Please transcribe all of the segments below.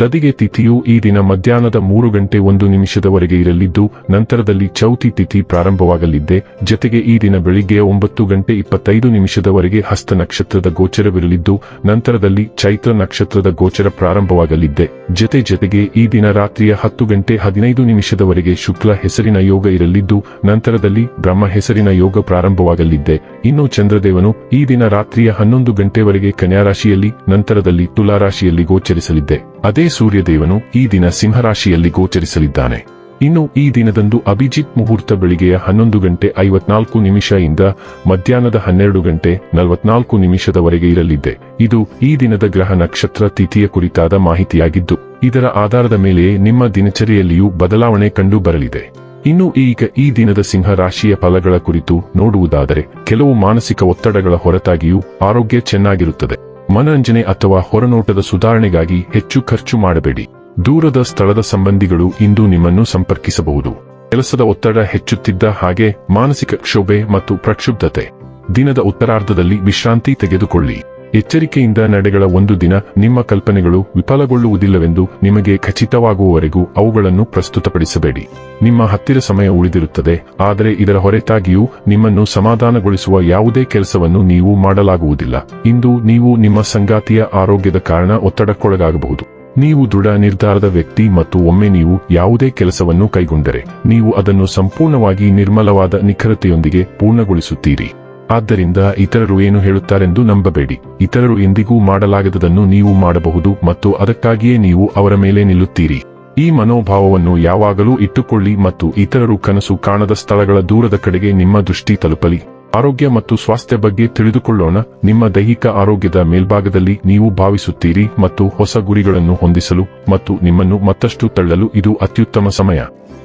ತದಿಗೆ ತಿಥಿಯು ಈ ದಿನ ಮಧ್ಯಾಹ್ನದ ಮೂರು ಗಂಟೆ ಒಂದು ನಿಮಿಷದವರೆಗೆ ಇರಲಿದ್ದು, ನಂತರದಲ್ಲಿ ಚೌತಿ ತಿಥಿ ಪ್ರಾರಂಭವಾಗಲಿದ್ದೆ. ಜತೆಗೆ ಈ ದಿನ ಬೆಳಿಗ್ಗೆ ಒಂಬತ್ತು ಗಂಟೆ ಇಪ್ಪತ್ತೈದು ನಿಮಿಷದವರೆಗೆ ಹಸ್ತ ನಕ್ಷತ್ರದ ಗೋಚರವಿರಲಿದ್ದು, ನಂತರದಲ್ಲಿ ಚೈತ್ರ ನಕ್ಷತ್ರದ ಗೋಚರ ಪ್ರಾರಂಭವಾಗಲಿದ್ದೆ. ಜತೆ ಜತೆಗೆ ಈ ದಿನ ರಾತ್ರಿಯ ಹತ್ತು ಗಂಟೆ ಹದಿನೈದು ನಿಮಿಷದವರೆಗೆ ಶುಕ್ಲ ಹೆಸರಿನ ಯೋಗ ಇರಲಿದ್ದು, ನಂತರದಲ್ಲಿ ಬ್ರಹ್ಮ ಹೆಸರಿನ ಯೋಗ ಪ್ರಾರಂಭವಾಗಲಿದ್ದೆ. ಇನ್ನು ಚಂದ್ರದೇವನು ಈ ದಿನ ರಾತ್ರಿಯ ಹನ್ನೊಂದು ಗಂಟೆವರೆಗೆ ಕನ್ಯಾರಾಶಿಯಲ್ಲಿ, ನಂತರದಲ್ಲಿ ತುಲಾರಾಶಿಯಲ್ಲಿ ಗೋಚರಿಸಲಿದ್ದೆ. ಅದೇ ಸೂರ್ಯದೇವನು ಈ ದಿನ ಸಿಂಹರಾಶಿಯಲ್ಲಿ ಗೋಚರಿಸಲಿದ್ದಾನೆ. ಇನ್ನು ಈ ದಿನದಂದು ಅಭಿಜಿತ್ ಮುಹೂರ್ತ ಬೆಳಿಗ್ಗೆಯ ಹನ್ನೊಂದು ಗಂಟೆ ಐವತ್ನಾಲ್ಕು ನಿಮಿಷ ಇಂದ ಮಧ್ಯಾಹ್ನದ ಹನ್ನೆರಡು ಗಂಟೆ ನಲವತ್ನಾಲ್ಕು ನಿಮಿಷದವರೆಗೆ ಇರಲಿದೆ ಇದು ಈ ದಿನದ ಗ್ರಹ ನಕ್ಷತ್ರ ತಿಥಿಯ ಕುರಿತಾದ ಮಾಹಿತಿಯಾಗಿದ್ದು, ಇದರ ಆಧಾರದ ಮೇಲೆಯೇ ನಿಮ್ಮ ದಿನಚರಿಯಲ್ಲಿಯೂ ಬದಲಾವಣೆ ಕಂಡು ಬರಲಿದೆ. ಇನ್ನು ಈಗ ಈ ದಿನದ ಸಿಂಹ ರಾಶಿಯ ಫಲಗಳ ಕುರಿತು ನೋಡುವುದಾದರೆ, ಕೆಲವು ಮಾನಸಿಕ ಒತ್ತಡಗಳ ಹೊರತಾಗಿಯೂ ಆರೋಗ್ಯ ಚೆನ್ನಾಗಿರುತ್ತದೆ. ಮನರಂಜನೆ ಅಥವಾ ಹೊರನೋಟದ ಸುಧಾರಣೆಗಾಗಿ ಹೆಚ್ಚು ಖರ್ಚು ಮಾಡಬೇಡಿ. ದೂರದ ಸ್ಥಳದ ಸಂಬಂಧಿಗಳು ಇಂದು ನಿಮ್ಮನ್ನು ಸಂಪರ್ಕಿಸಬಹುದು. ಕೆಲಸದ ಒತ್ತಡ ಹೆಚ್ಚುತ್ತಿದ್ದ ಹಾಗೆ ಮಾನಸಿಕ ಕ್ಷೋಭೆ ಮತ್ತು ಪ್ರಕ್ಷುಬ್ಧತೆ. ದಿನದ ಉತ್ತರಾರ್ಧದಲ್ಲಿ ವಿಶ್ರಾಂತಿ ತೆಗೆದುಕೊಳ್ಳಿ. ಎಚ್ಚರಿಕೆಯಿಂದ ನಡೆಗಳ ಒಂದು ದಿನ ನಿಮ್ಮ ಕಲ್ಪನೆಗಳು ವಿಫಲಗೊಳ್ಳುವುದಿಲ್ಲವೆಂದು ನಿಮಗೆ ಖಚಿತವಾಗುವವರೆಗೂ ಅವುಗಳನ್ನು ಪ್ರಸ್ತುತಪಡಿಸಬೇಡಿ. ನಿಮ್ಮ ಹತ್ತಿರ ಸಮಯ ಉಳಿದಿರುತ್ತದೆ, ಆದರೆ ಇದರ ಹೊರತಾಗಿಯೂ ನಿಮ್ಮನ್ನು ಸಮಾಧಾನಗೊಳಿಸುವ ಯಾವುದೇ ಕೆಲಸವನ್ನು ನೀವು ಮಾಡಲಾಗುವುದಿಲ್ಲ. ಇಂದು ನೀವು ನಿಮ್ಮ ಸಂಗಾತಿಯ ಆರೋಗ್ಯದ ಕಾರಣ ಒತ್ತಡಕ್ಕೊಳಗಾಗಬಹುದು. ನೀವು ದೃಢ ನಿರ್ಧಾರದ ವ್ಯಕ್ತಿ ಮತ್ತು ಒಮ್ಮೆ ನೀವು ಯಾವುದೇ ಕೆಲಸವನ್ನು ಕೈಗೊಂಡರೆ, ನೀವು ಅದನ್ನು ಸಂಪೂರ್ಣವಾಗಿ ನಿರ್ಮಲವಾದ ನಿಖರತೆಯೊಂದಿಗೆ ಪೂರ್ಣಗೊಳಿಸುತ್ತೀರಿ. ಆದ್ದರಿಂದ ಇತರರು ಏನು ಹೇಳುತ್ತಾರೆಂದು ನಂಬಬೇಡಿ. ಇತರರು ಎಂದಿಗೂ ಮಾಡಲಾಗದದನ್ನು ನೀವು ಮಾಡಬಹುದು ಮತ್ತು ಅದಕ್ಕಾಗಿಯೇ ನೀವು ಅವರ ಮೇಲೆ ನಿಲ್ಲುತ್ತೀರಿ. ಈ ಮನೋಭಾವವನ್ನು ಯಾವಾಗಲೂ ಇಟ್ಟುಕೊಳ್ಳಿ ಮತ್ತು ಇತರರು ಕನಸು ಕಾಣದ ಸ್ಥಳಗಳ ದೂರದ ಕಡೆಗೆ ನಿಮ್ಮ ದೃಷ್ಟಿ ತಲುಪಲಿ. ಆರೋಗ್ಯ ಮತ್ತು ಸ್ವಾಸ್ಥ್ಯ ಬಗ್ಗೆ ತಿಳಿದುಕೊಳ್ಳೋಣ. ನಿಮ್ಮ ದೈಹಿಕ ಆರೋಗ್ಯದ ಮೇಲ್ಭಾಗದಲ್ಲಿ ನೀವು ಭಾವಿಸುತ್ತೀರಿ ಮತ್ತು ಹೊಸ ಗುರಿಗಳನ್ನು ಹೊಂದಿಸಲು ಮತ್ತು ನಿಮ್ಮನ್ನು ಮತ್ತಷ್ಟು ತಳ್ಳಲು ಇದು ಅತ್ಯುತ್ತಮ ಸಮಯ.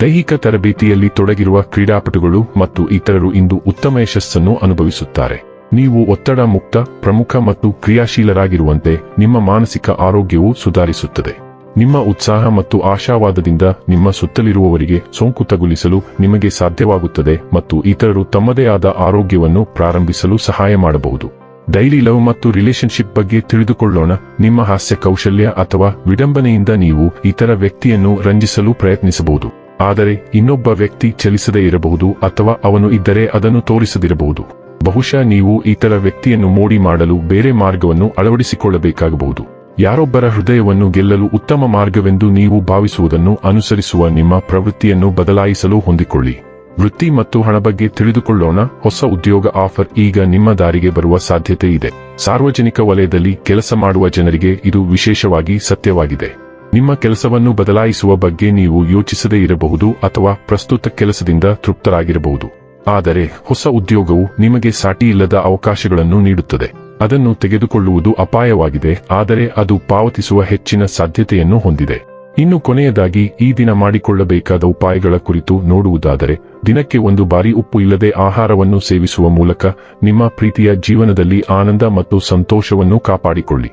ದೈಹಿಕ ತರಬೇತಿಯಲ್ಲಿ ತೊಡಗಿರುವ ಕ್ರೀಡಾಪಟುಗಳು ಮತ್ತು ಇತರರು ಇಂದು ಉತ್ತಮ ಯಶಸ್ಸನ್ನು ಅನುಭವಿಸುತ್ತಾರೆ. ನೀವು ಒತ್ತಡ ಮುಕ್ತ, ಪ್ರಮುಖ ಮತ್ತು ಕ್ರಿಯಾಶೀಲರಾಗಿರುವಂತೆ ನಿಮ್ಮ ಮಾನಸಿಕ ಆರೋಗ್ಯವು ಸುಧಾರಿಸುತ್ತದೆ. ನಿಮ್ಮ ಉತ್ಸಾಹ ಮತ್ತು ಆಶಾವಾದದಿಂದ ನಿಮ್ಮ ಸುತ್ತಲಿರುವವರಿಗೆ ಸೋಂಕು ತಗುಲಿಸಲು ನಿಮಗೆ ಸಾಧ್ಯವಾಗುತ್ತದೆ ಮತ್ತು ಇತರರು ತಮ್ಮದೇ ಆದ ಆರೋಗ್ಯವನ್ನು ಪ್ರಾರಂಭಿಸಲು ಸಹಾಯ ಮಾಡಬಹುದು. ಡೈಲಿ ಲವ್ ಮತ್ತು ರಿಲೇಶನ್ಶಿಪ್ ಬಗ್ಗೆ ತಿಳಿದುಕೊಳ್ಳೋಣ. ನಿಮ್ಮ ಹಾಸ್ಯ ಕೌಶಲ್ಯ ಅಥವಾ ವಿಡಂಬನೆಯಿಂದ ನೀವು ಇತರ ವ್ಯಕ್ತಿಯನ್ನು ರಂಜಿಸಲು ಪ್ರಯತ್ನಿಸಬಹುದು. ಆದರೆ ಇನ್ನೊಬ್ಬ ವ್ಯಕ್ತಿ ಚಲಿಸದೇ ಇರಬಹುದು ಅಥವಾ ಅವನು ಇದ್ದರೆ ಅದನ್ನು ತೋರಿಸದಿರಬಹುದು. ಬಹುಶಃ ನೀವು ಇತರ ವ್ಯಕ್ತಿಯನ್ನು ಮೋಡಿ ಮಾಡಲು ಬೇರೆ ಮಾರ್ಗವನ್ನು ಅಳವಡಿಸಿಕೊಳ್ಳಬೇಕಾಗಬಹುದು. ಯಾರೊಬ್ಬರ ಹೃದಯವನ್ನು ಗೆಲ್ಲಲು ಉತ್ತಮ ಮಾರ್ಗವೆಂದು ನೀವು ಭಾವಿಸುವುದನ್ನು ಅನುಸರಿಸುವ ನಿಮ್ಮ ಪ್ರವೃತ್ತಿಯನ್ನು ಬದಲಾಯಿಸಲು ಹೊಂದಿಕೊಳ್ಳಿ. ವೃತ್ತಿ ಮತ್ತು ಹಣ ಬಗ್ಗೆ ತಿಳಿದುಕೊಳ್ಳೋಣ. ಹೊಸ ಉದ್ಯೋಗ ಆಫರ್ ಈಗ ನಿಮ್ಮ ದಾರಿಗೆ ಬರುವ ಸಾಧ್ಯತೆ ಇದೆ. ಸಾರ್ವಜನಿಕ ವಲಯದಲ್ಲಿ ಕೆಲಸ ಮಾಡುವ ಜನರಿಗೆ ಇದು ವಿಶೇಷವಾಗಿ ಸತ್ಯವಾಗಿದೆ. ನಿಮ್ಮ ಕೆಲಸವನ್ನು ಬದಲಾಯಿಸುವ ಬಗ್ಗೆ ನೀವು ಯೋಚಿಸದೇ ಇರಬಹುದು ಅಥವಾ ಪ್ರಸ್ತುತ ಕೆಲಸದಿಂದ ತೃಪ್ತರಾಗಿರಬಹುದು. ಆದರೆ ಹೊಸ ಉದ್ಯೋಗವು ನಿಮಗೆ ಸಾಟಿಯಿಲ್ಲದ ಅವಕಾಶಗಳನ್ನು ನೀಡುತ್ತದೆ. ಅದನ್ನು ತೆಗೆದುಕೊಳ್ಳುವುದು ಅಪಾಯವಾಗಿದೆ, ಆದರೆ ಅದು ಪಾವತಿಸುವ ಹೆಚ್ಚಿನ ಸಾಧ್ಯತೆಯನ್ನು ಹೊಂದಿದೆ. ಇನ್ನು ಕೊನೆಯದಾಗಿ, ಈ ದಿನ ಮಾಡಿಕೊಳ್ಳಬೇಕಾದ ಉಪಾಯಗಳ ಕುರಿತು ನೋಡುವುದಾದರೆ, ದಿನಕ್ಕೆ ಒಂದು ಬಾರಿ ಉಪ್ಪು ಇಲ್ಲದೆ ಆಹಾರವನ್ನು ಸೇವಿಸುವ ಮೂಲಕ ನಿಮ್ಮ ಪ್ರೀತಿಯ ಜೀವನದಲ್ಲಿ ಆನಂದ ಮತ್ತು ಸಂತೋಷವನ್ನು ಕಾಪಾಡಿಕೊಳ್ಳಿ.